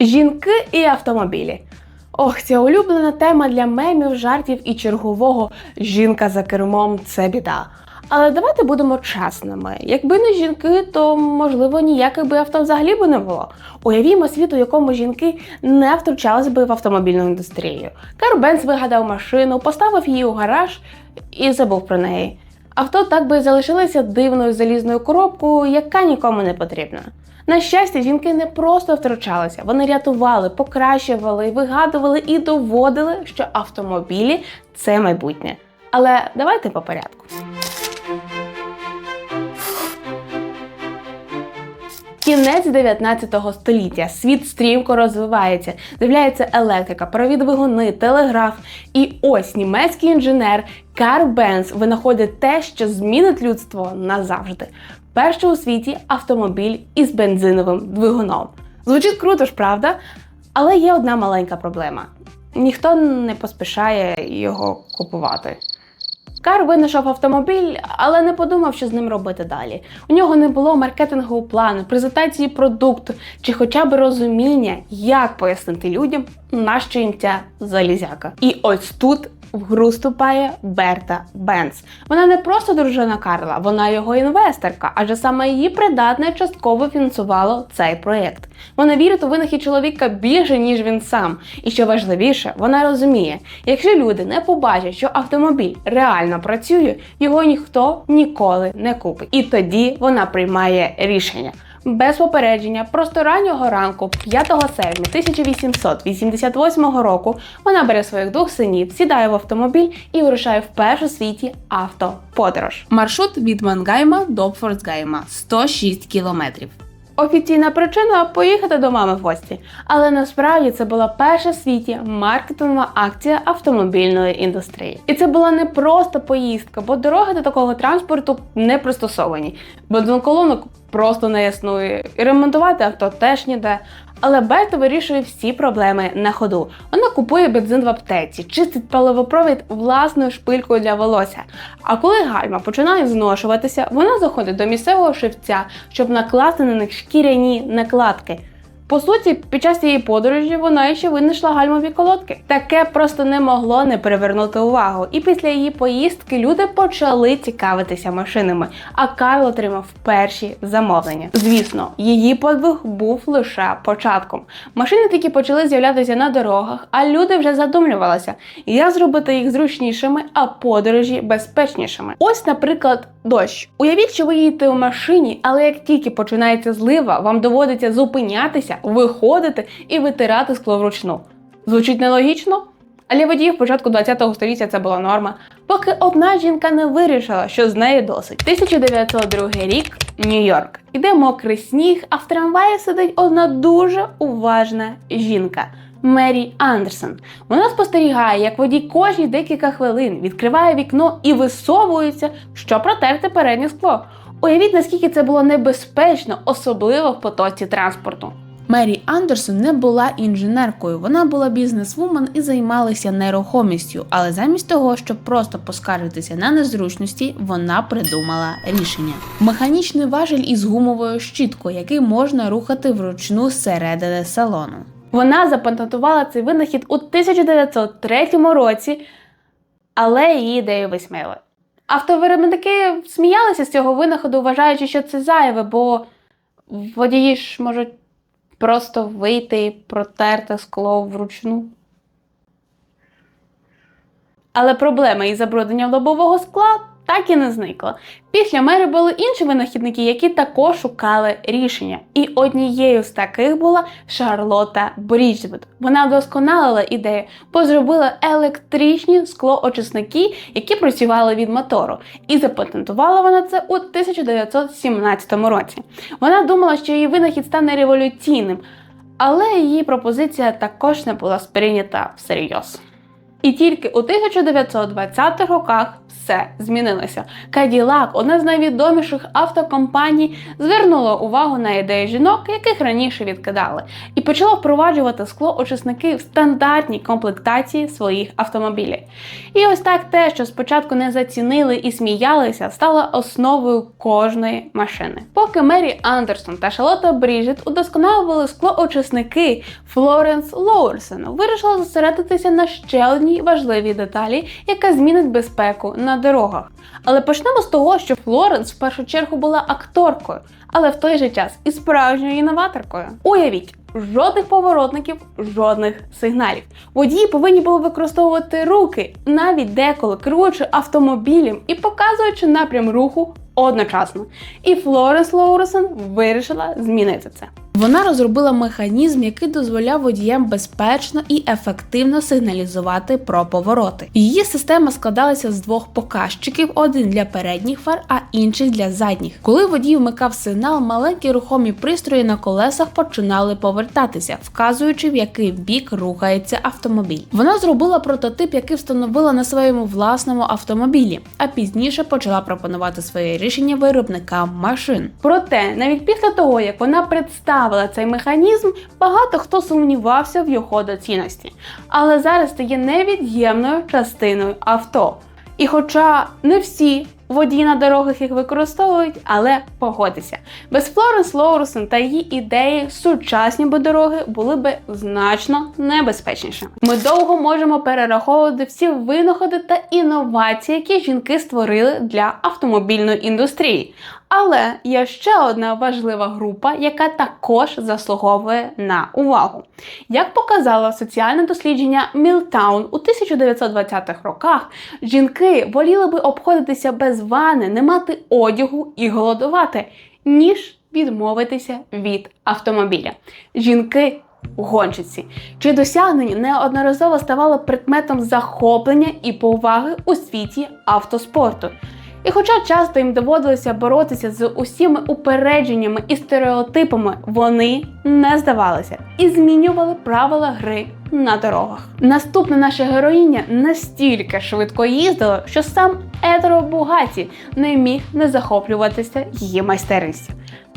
Жінки і автомобілі. Ох, ця улюблена тема для мемів, жартів і чергового жінка за кермом це біда. Але давайте будемо чесними. Якби не жінки, то можливо ніяких би авто взагалі би не було. Уявімо світ, у якому жінки не втручалися би в автомобільну індустрію. Карл Бенц вигадав машину, поставив її у гараж і забув про неї. Авто так би залишилося дивною залізною коробкою, яка нікому не потрібна. На щастя, жінки не просто втручалися, вони рятували, покращували, вигадували і доводили, що автомобілі це майбутнє. Але давайте по порядку. Кінець 19 століття. Світ стрімко розвивається. З'являється електрика, парові двигуни, телеграф. І ось німецький інженер Карл Бенц винаходить те, що змінить людство назавжди. Перший у світі автомобіль із бензиновим двигуном. Звучить круто ж, правда? Але є одна маленька проблема: ніхто не поспішає його купувати. Кар винайшов автомобіль, але не подумав, що з ним робити далі. У нього не було маркетингового плану, презентації продукту чи хоча б розуміння, як пояснити людям, на що їм ця залізяка. І ось тут в гру вступає Берта Бенц. Вона не просто дружина Карла, вона його інвесторка, адже саме її придатне частково фінансувало цей проєкт. Вона вірить у винахід чоловіка більше, ніж він сам. І що важливіше, вона розуміє, якщо люди не побачать, що автомобіль реально працює, його ніхто ніколи не купить. І тоді вона приймає рішення. Без попередження, просто раннього ранку, 5 серпня 1888 року, вона бере своїх двох синів, сідає в автомобіль і вирушає в першу світі автоподорож. Маршрут від Мангайма до Форсгайма 106 кілометрів. Офіційна причина поїхати до мами в гості. Але насправді це була перша в світі маркетингова акція автомобільної індустрії. І це була не просто поїздка, бо дороги до такого транспорту не пристосовані. Бензоколонок просто не існує. І ремонтувати авто теж ніде. Але Берта вирішує всі проблеми на ходу. Вона купує бензин в аптеці, чистить паливопровід власною шпилькою для волосся. А коли гальма починає зношуватися, вона заходить до місцевого шивця, щоб накласти на них шкіряні накладки. По суті, під час цієї подорожі вона ще винайшла гальмові колодки. Таке просто не могло не привернути увагу. І після її поїздки люди почали цікавитися машинами, а Карл отримав перші замовлення. Звісно, її подвиг був лише початком. Машини такі почали з'являтися на дорогах, а люди вже задумлювалися, як зробити їх зручнішими, а подорожі безпечнішими. Ось, наприклад, дощ. Уявіть, що ви їдете у машині, але як тільки починається злива, вам доводиться зупинятися, виходити і витирати скло вручну. Звучить нелогічно? А для водіїв початку 20-го століття це була норма, поки одна жінка не вирішила, що з неї досить. 1902 рік, Нью-Йорк. Іде мокрий сніг, а в трамваї сидить одна дуже уважна жінка. Мері Андерсон. Вона спостерігає, як водій кожні декілька хвилин відкриває вікно і висовується, щоб протерти переднє скло. Уявіть, наскільки це було небезпечно, особливо в потоці транспорту. Мері Андерсон не була інженеркою, вона була бізнесвумен і займалася нерухомістю, але замість того, щоб просто поскаржитися на незручності, вона придумала рішення: механічний важіль із гумовою щіткою, який можна рухати вручну зсередини салону. Вона запатентувала цей винахід у 1903 році, але її ідею висміяли. Автовиробники сміялися з цього винаходу, вважаючи, що це зайве, бо водії ж можуть просто вийти і протерти скло вручну. Але проблема із забрудненням лобового скла так і не зникла. Після мери були інші винахідники, які також шукали рішення. І однією з таких була Шарлота Бріджвуд. Вона вдосконалила ідею, бо зробила електричні склоочисники, які працювали від мотору. І запатентувала вона це у 1917 році. Вона думала, що її винахід стане революційним, але її пропозиція також не була сприйнята всерйоз. І тільки у 1920-х роках все змінилося. Cadillac, одна з найвідоміших автокомпаній, звернула увагу на ідеї жінок, яких раніше відкидали, і почала впроваджувати склоочисники в стандартній комплектації своїх автомобілів. І ось так те, що спочатку не зацінили і сміялися, стало основою кожної машини. Поки Мері Андерсон та Шарлотта Бріджит удосконалювали склоочисники, Флоренс Лоурсон вирішила зосередитися на ще одній важливій деталі, яка змінить безпеку на дорогах. Але почнемо з того, що Флоренс в першу чергу була акторкою, але в той же час і справжньою інноваторкою. Уявіть. Жодних поворотників, жодних сигналів. Водії повинні були використовувати руки, навіть деколи керуючи автомобілем і показуючи напрям руху одночасно. І Флоренс Лоуресон вирішила змінити це. Вона розробила механізм, який дозволяв водіям безпечно і ефективно сигналізувати про повороти. Її система складалася з двох показчиків: один для передніх фар, а інший для задніх. Коли водій вмикав сигнал, маленькі рухомі пристрої на колесах починали повертатися, вказуючи в який бік рухається автомобіль. Вона зробила прототип, який встановила на своєму власному автомобілі, а пізніше почала пропонувати своє рішення виробникам машин. Проте, навіть після того, як вона представила цей механізм, багато хто сумнівався в його доцільності. Але зараз стає невід'ємною частиною авто. І хоча не всі водії на дорогах їх використовують, але погодьтеся, без Флоренс Лоурсон та її ідеї сучасні би дороги були би значно небезпечнішими. Ми довго можемо перераховувати всі винаходи та інновації, які жінки створили для автомобільної індустрії. Але є ще одна важлива група, яка також заслуговує на увагу. Як показало соціальне дослідження Мілтаун у 1920-х роках, жінки воліли би обходитися без вани, не мати одягу і голодувати, ніж відмовитися від автомобіля. Жінки гонщиці, чи досягнення неодноразово ставало предметом захоплення і поваги у світі автоспорту. І хоча часто їм доводилося боротися з усіма упередженнями і стереотипами, вони не здавалися і змінювали правила гри на дорогах. Наступна наша героїня настільки швидко їздила, що сам Етеро Бугаті не міг не захоплюватися її майстерністю.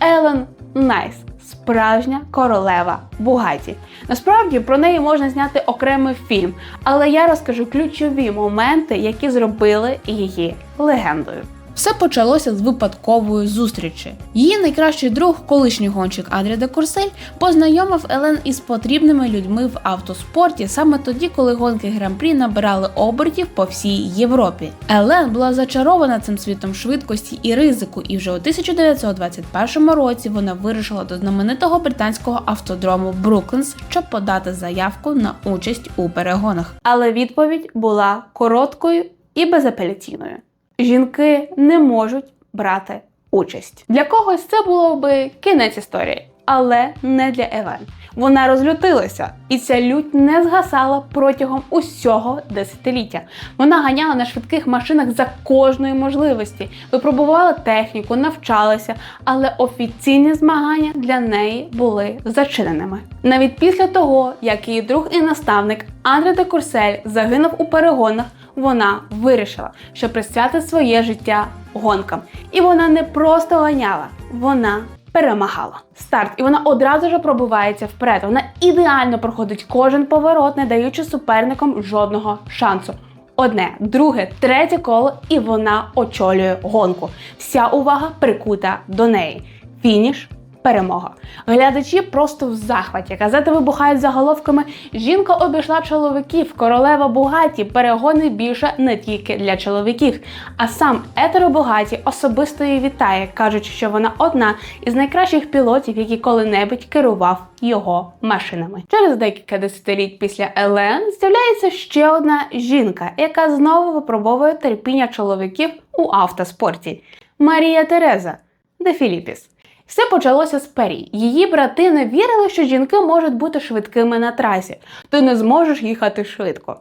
Елен Найс. Справжня королева Бугаті. Насправді про неї можна зняти окремий фільм, але я розкажу ключові моменти, які зробили її легендою. Все почалося з випадкової зустрічі. Її найкращий друг, колишній гонщик Андрій де Курсель, познайомив Елен із потрібними людьми в автоспорті саме тоді, коли гонки гран-прі набирали обертів по всій Європі. Елен була зачарована цим світом швидкості і ризику, і вже у 1921 році вона вирушила до знаменитого британського автодрому Бруклінс, щоб подати заявку на участь у перегонах. Але відповідь була короткою і безапеляційною. Жінки не можуть брати участь. Для когось це було би кінець історії, але не для Евен. Вона розлютилася, і ця лють не згасала протягом усього десятиліття. Вона ганяла на швидких машинах за кожної можливості, випробувала техніку, навчалася, але офіційні змагання для неї були зачиненими. Навіть після того, як її друг і наставник Андре де Курсель загинув у перегонах, вона вирішила, що присвятить своє життя гонкам. І вона не просто ганяла, вона перемагала. Старт, і вона одразу ж пробивається вперед. Вона ідеально проходить кожен поворот, не даючи суперникам жодного шансу. Одне, друге, третє коло, і вона очолює гонку. Вся увага прикута до неї. Фініш. Перемога. Глядачі просто в захваті. Газети вибухають заголовками. Жінка обійшла чоловіків, королева Бугаті, перегони більше не тільки для чоловіків. А сам Етеро Бугаті особисто її вітає, кажучи, що вона одна із найкращих пілотів, які коли-небудь керував його машинами. Через декілька десятиліть після Елен з'являється ще одна жінка, яка знову випробовує терпіння чоловіків у автоспорті Марія Тереза де Філіпіс. Все почалося з Пері. Її брати не вірили, що жінки можуть бути швидкими на трасі. Ти не зможеш їхати швидко.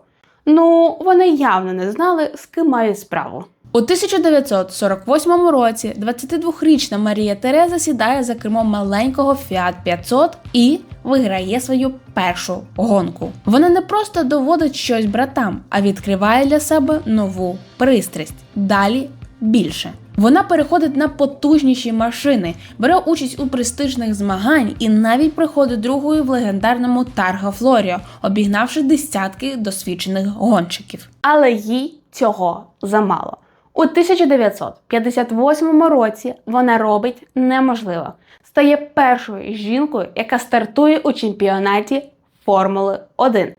Ну, вони явно не знали, з ким мають справу. У 1948 році 22-річна Марія Тереза сідає за кермо маленького Fiat 500 і виграє свою першу гонку. Вона не просто доводить щось братам, а відкриває для себе нову пристрасть. Далі більше. Вона переходить на потужніші машини, бере участь у престижних змагань і навіть приходить другою в легендарному Тарга Флоріо, обігнавши десятки досвідчених гонщиків. Але їй цього замало. У 1958 році вона робить неможливе. Стає першою жінкою, яка стартує у чемпіонаті Формули 1.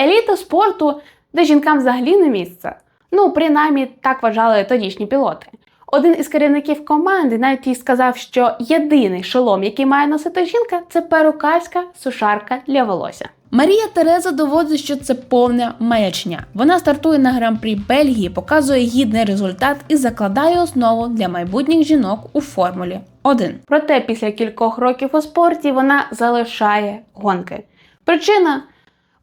Еліта спорту, де жінкам взагалі не місце. Ну, принаймні, так вважали тодішні пілоти. Один із керівників команди навіть їй сказав, що єдиний шолом, який має носити жінка, це перукарська сушарка для волосся. Марія Тереза доводить, що це повна маячня. Вона стартує на гран-прі Бельгії, показує гідний результат і закладає основу для майбутніх жінок у Формулі 1. Проте після кількох років у спорті вона залишає гонки. Причина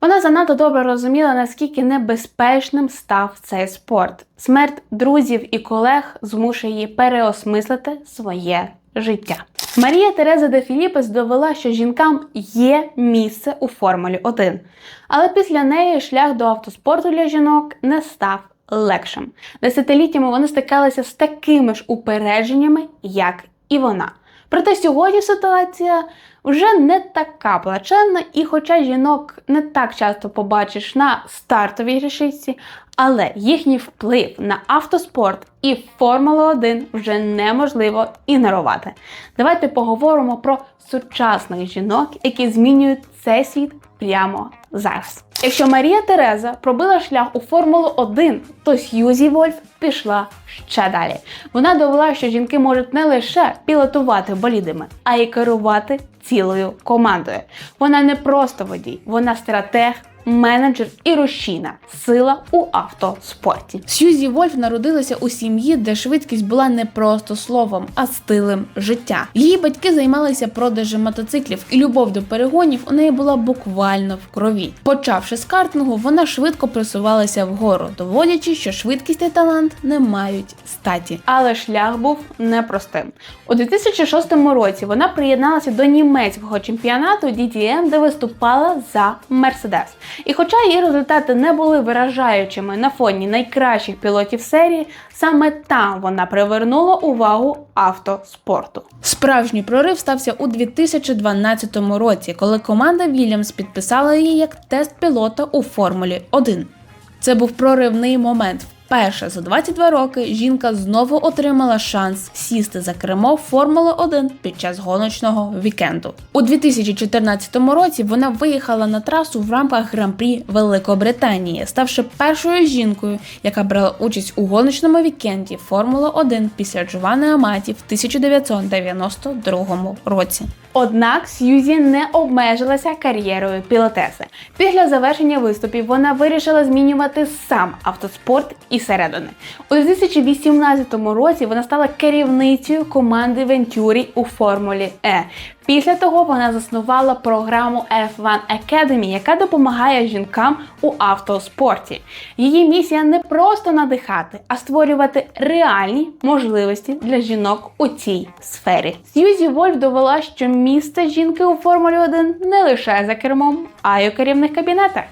вона занадто добре розуміла, наскільки небезпечним став цей спорт. Смерть друзів і колег змушує її переосмислити своє життя. Марія Тереза де Філіпес довела, що жінкам є місце у Формулі 1. Але після неї шлях до автоспорту для жінок не став легшим. Десятиліттями вони стикалися з такими ж упередженнями, як і вона. Проте сьогодні ситуація вже не така плачевна, і хоча жінок не так часто побачиш на стартовій решітці, але їхній вплив на автоспорт і Формулу 1 вже неможливо ігнорувати. Давайте поговоримо про сучасних жінок, які змінюють цей світ прямо зараз. Якщо Марія Тереза пробила шлях у Формулу 1, то Сьюзі Вольф пішла ще далі. Вона довела, що жінки можуть не лише пілотувати болідами, а й керувати цілою командою. Вона не просто водій, вона стратег, менеджер і рушійна сила у автоспорті. Сьюзі Вольф народилася у сім'ї, де швидкість була не просто словом, а стилем життя. Її батьки займалися продажем мотоциклів, і любов до перегонів у неї була буквально в крові. Почавши з картингу, вона швидко просувалася вгору, доводячи, що швидкість і талант не мають статі. Але шлях був непростим. У 2006 році вона приєдналася до німецького чемпіонату DTM, де виступала за Мерседес. І хоча її результати не були виражаючими на фоні найкращих пілотів серії, саме там вона привернула увагу автоспорту. Справжній прорив стався у 2012 році, коли команда Вільямс підписала її як тест пілота у Формулі 1. Це був проривний момент. Вперше за 22 роки жінка знову отримала шанс сісти за кермо Формули 1 під час гоночного вікенду. У 2014 році вона виїхала на трасу в рамках гран-прі Великобританії, ставши першою жінкою, яка брала участь у гоночному вікенді Формула 1 після Джованни Аматі в 1992 році. Однак Сьюзі не обмежилася кар'єрою пілотеси. Після завершення виступів вона вирішила змінювати сам автоспорт і середини. У 2018 році вона стала керівницею команди Вентюрі у Формулі Е. Після того вона заснувала програму F1 Academy, яка допомагає жінкам у автоспорті. Її місія не просто надихати, а створювати реальні можливості для жінок у цій сфері. Сьюзі Вольф довела, що місце жінки у Формулі 1 не лише за кермом, а й у керівних кабінетах.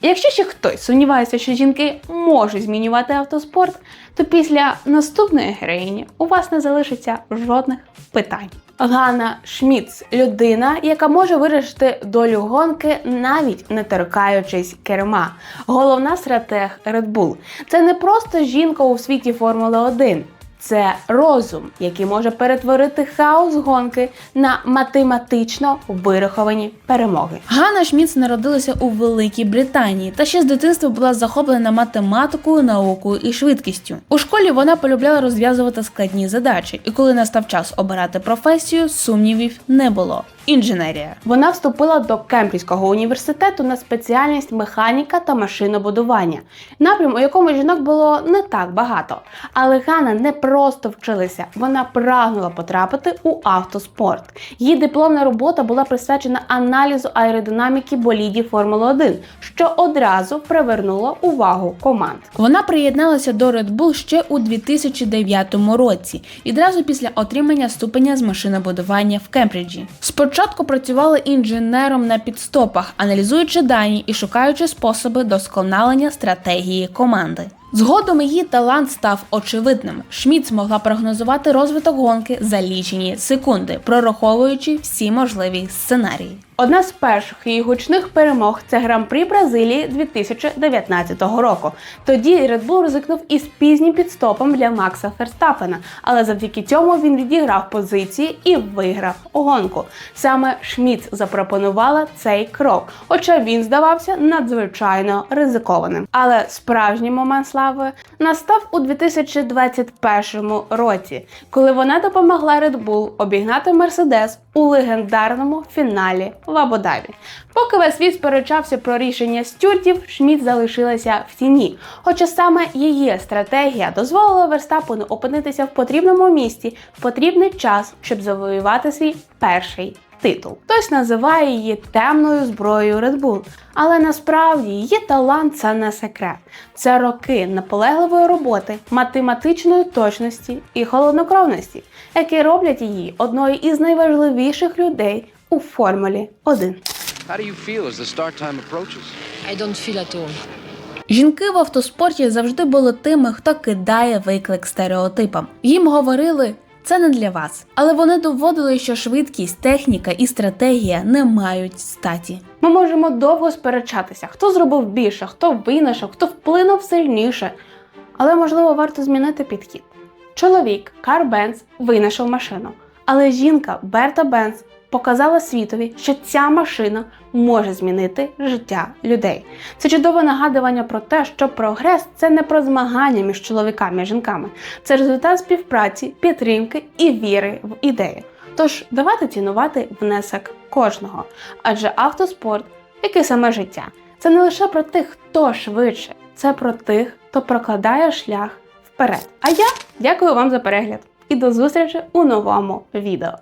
І якщо ще хтось сумнівається, що жінки можуть змінювати автоспорт, то після наступної героїні у вас не залишиться жодних питань. Ганна Шміц людина, яка може вирішити долю гонки, навіть не торкаючись керма. Головна стратег Red Bull. Це не просто жінка у світі Формули 1. Це розум, який може перетворити хаос гонки на математично вираховані перемоги. Ганна Шміц народилася у Великій Британії та ще з дитинства була захоплена математикою, наукою і швидкістю. У школі вона полюбляла розв'язувати складні задачі, і коли настав час обирати професію, сумнівів не було. Інженерія. Вона вступила до Кембриджського університету на спеціальність механіка та машинобудування, напрям, у якому жінок було не так багато. Але Ганна не просто вчилася, вона прагнула потрапити у автоспорт. Її дипломна робота була присвячена аналізу аеродинаміки болідів Формули 1, що одразу привернуло увагу команд. Вона приєдналася до Red Bull ще у 2009 році, відразу після отримання ступеня з машинобудування в Кембриджі. Спочатку працювала інженером на підстопах, аналізуючи дані і шукаючи способи досконалення стратегії команди. Згодом її талант став очевидним. Шміт змогла прогнозувати розвиток гонки за лічені секунди, прораховуючи всі можливі сценарії. Одна з перших її гучних перемог це гран-прі Бразилії 2019 року. Тоді Red Bull ризикнув із пізнім підстопом для Макса Ферстапена, але завдяки цьому він відіграв позиції і виграв гонку. Саме Шміц запропонувала цей крок, хоча він здавався надзвичайно ризикованим. Але справжній момент слави настав у 2021 році, коли вона допомогла Red Bull обігнати Мерседес у легендарному фіналі в Абу-Дабі. Поки весь світ сперечався про рішення стюартів, Шміт залишилася в тіні. Хоча саме її стратегія дозволила Верстапену опинитися в потрібному місці в потрібний час, щоб завоювати свій перший титул. Хтось називає її темною зброєю Red Bull, але насправді її талант це не секрет. Це роки наполегливої роботи, математичної точності і холоднокровності, які роблять її одною із найважливіших людей у Формулі 1. How do you feel as the start time approaches? I don't feel at all. Жінки в автоспорті завжди були тими, хто кидає виклик стереотипам. Їм говорили. Це не для вас, але вони доводили, що швидкість, техніка і стратегія не мають статі. Ми можемо довго сперечатися, хто зробив більше, хто винайшов, хто вплинув сильніше. Але можливо варто змінити підхід. Чоловік Кар Бенц винайшов машину, але жінка Берта Бенц показала світові, що ця машина може змінити життя людей. Це чудове нагадування про те, що прогрес це не про змагання між чоловіками і жінками, це результат співпраці, підтримки і віри в ідею. Тож давайте цінувати внесок кожного, адже автоспорт, як і саме життя, це не лише про тих, хто швидше, це про тих, хто прокладає шлях вперед. А я дякую вам за перегляд і до зустрічі у новому відео.